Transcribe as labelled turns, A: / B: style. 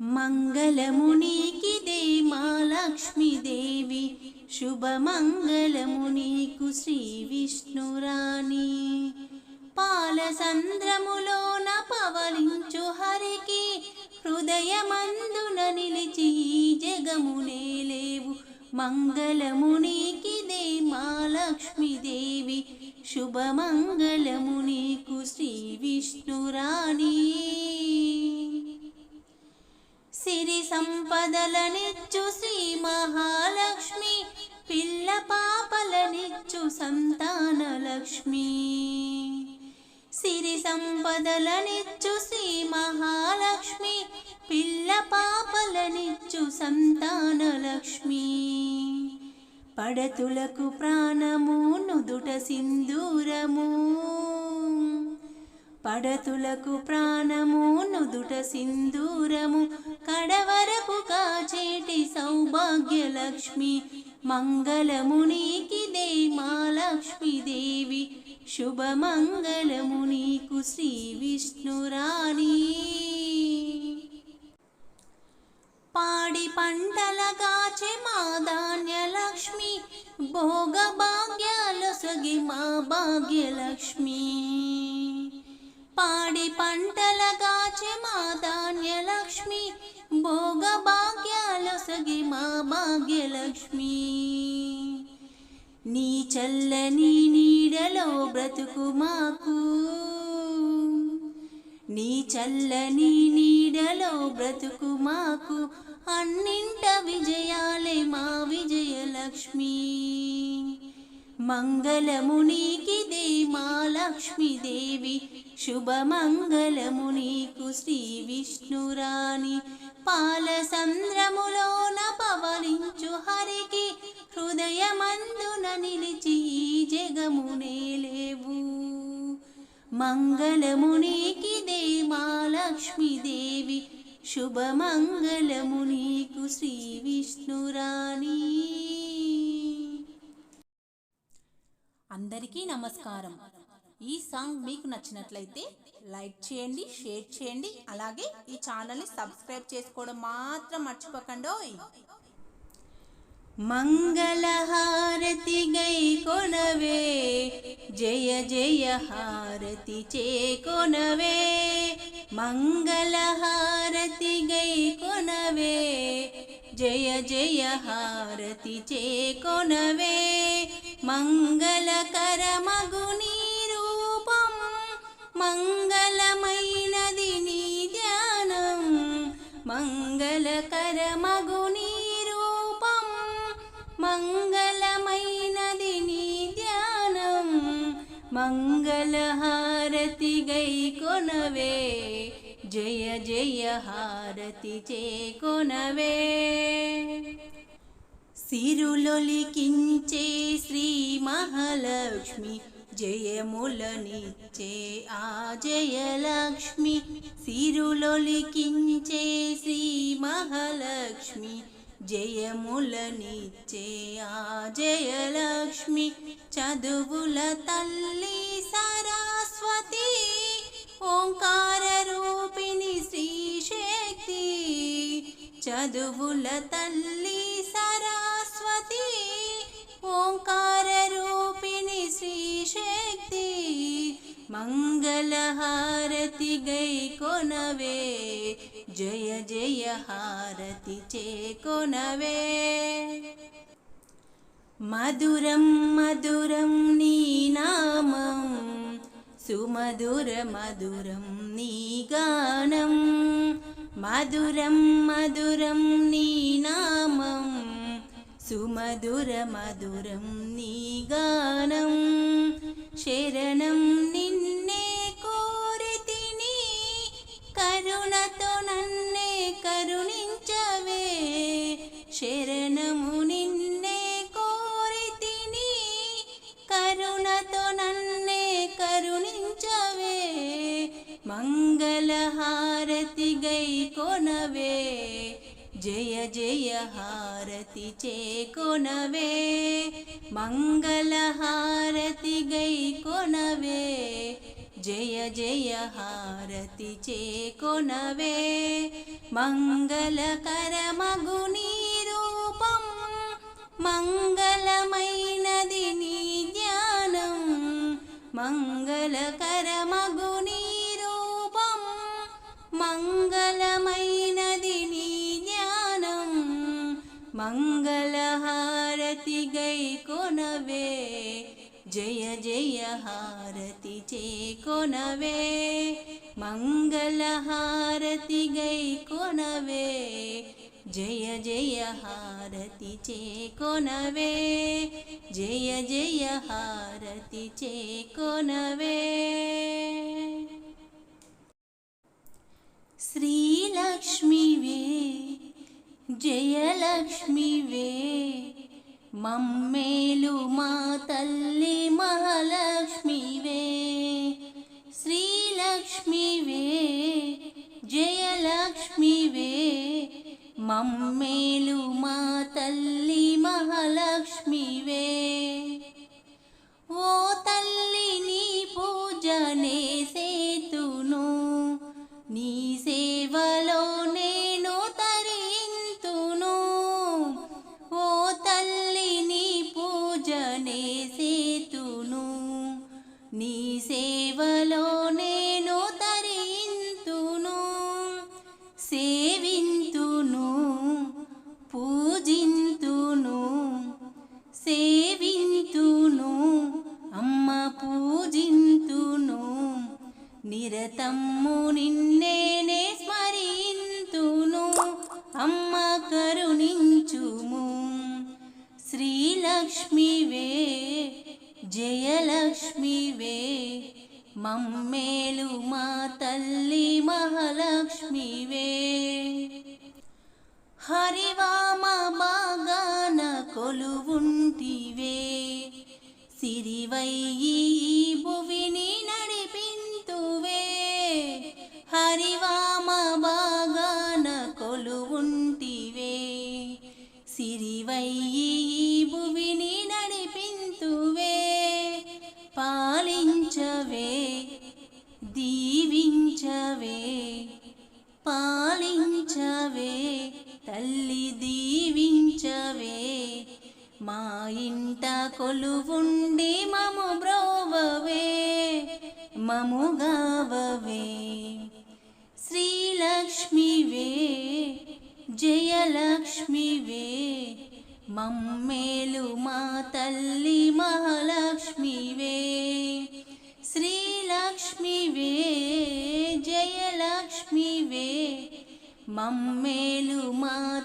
A: మంగళమునికిదే మా లక్ష్మీదేవి శుభమంగళము నీకు శ్రీ విష్ణురాణి. పాలసంద్రములోన పవలించు హరికి హృదయమందున నిలిచి జగమునే లేవు. మంగళమునికిదే మా లక్ష్మీదేవి శుభమంగళము నీకు శ్రీ విష్ణురాణి. సంపదలనిచ్చు శ్రీ మహాలక్ష్మి పిల్ల పాపలనిచ్చు సంతాన లక్ష్మి సిరి సంపదలనిచ్చు శ్రీ మహాలక్ష్మి పిల్ల పాపలనిచ్చు సంతాన లక్ష్మి పడతులకు ప్రాణము నుదుట సింధూరము. పడతులకు ప్రాణము నుదుట సింధూరము. కడవ సౌభాగ్య లక్ష్మి మంగళము నీకిదే మా లక్ష్మీదేవి శుభమంగళము నీకు శ్రీ విష్ణురాణి పాడి పంటలగాచె మా ధాన్య లక్ష్మి భోగ భాగ్యాలొసగి మా భాగ్యలక్ష్మి పాడి పంటలగాచె మా ధాన్య లక్ష్మి భోగ మా భాగ్యలక్ష్మి నీ చల్లని నీడలో బ్రతుకు మాకు నీ చల్లని నీడలో బ్రతుకు మాకు అన్నింట విజయాలే మా విజయలక్ష్మి మంగళము నీకిదే మా లక్ష్మీదేవి శుభమంగళము నీకు శ్రీ విష్ణురాణి. పాల సంద్రములోన పవలించు హరికి హృదయమందున నిలిచి ఈ జగమునే లేవు. మంగళము నీకిదే మా లక్ష్మీదేవి శుభమంగళము నీకు శ్రీ విష్ణురాణి.
B: అందరికీ నమస్కారం. ఈ సాంగ్ మీకు నచ్చినట్లయితే లైక్ చేయండి షేర్ చేయండి అలాగే ఈ ఛానల్ని సబ్స్క్రైబ్ చేసుకోవడం మాత్రం మర్చిపోకండి
A: మంగళహారతి గై కొనవే జయ జయ హారతి చే కొనవే. మంగళహారతి గై కొనవే జయ జయ హారతి చే కొనవే. मङ्गलकरमगुनीरूपं मगुनीरूपं मङ्गलमयनदिनी मङ्गलकरमगुनीरूपं मङ्गलकर मगुनीरूपं मङ्गलहारति गैकोनवे जय जय हारति चे कोनवे సిరులొలికించే శ్రీ మహాలక్ష్మి జయములనిచ్చే ఆ జయలక్ష్మి సిరులొలికించే శ్రీ మహాలక్ష్మి జయములనిచ్చే ఆ జయలక్ష్మి చదువుల తల్లి సరస్వతి ఓంకార రూపిణి శ్రీ శక్తి చదువుల తల్లి मङ्गलहारति कोनवे? जय जय हारति चे कोनवे? मधुरं मधुरं नीनामं सुमधुरमधुरं नीगानं मधुरं मधुरं नीनामं सुमधुरमधुरं नीगानं शरणं శరణము నిన్నే కోరి తిని కరుణతో నన్నే కరుణించవే. మంగళహారతి గై కొనవే. జయ జయ హారతి చే కొనవే. మంగళహారతి గై కొనవే. జయ జయ హారతి చేకొనవే మంగళకరమగు నీ మంగళమైనది నీ జ్ఞానం మంగళకరమగు నీ రూపం మంగళమైనది నీ జ్ఞానం మంగళహారతి గై కొనవే. జయ జయ హారతి చేకొనవే మంగళహారతి గై కొనవే. జయ జయ హారతి చేకొనవే. జయ జయ హారతి చేకొనవే. శ్రీలక్ష్మివే జయలక్ష్మివే మమ్మేలు మా తల్లి అమ్మేలు మా తల్లి మహాలక్ష్మివే శ్రీలక్ష్మివే జయలక్ష్మివే మమ్మేలు మా తల్లి మహాలక్ష్మివే. హరివామ బాగాన కొలువుంటివే సిరివయ్యి భువి కొలువుండి మము బ్రోవవే మము గావవే. శ్రీలక్ష్మివే జయలక్ష్మివే మమ్మేలు మా తల్లి మహాలక్ష్మివే. శ్రీలక్ష్మివే జయలక్ష్మివే మమ్మేలు మా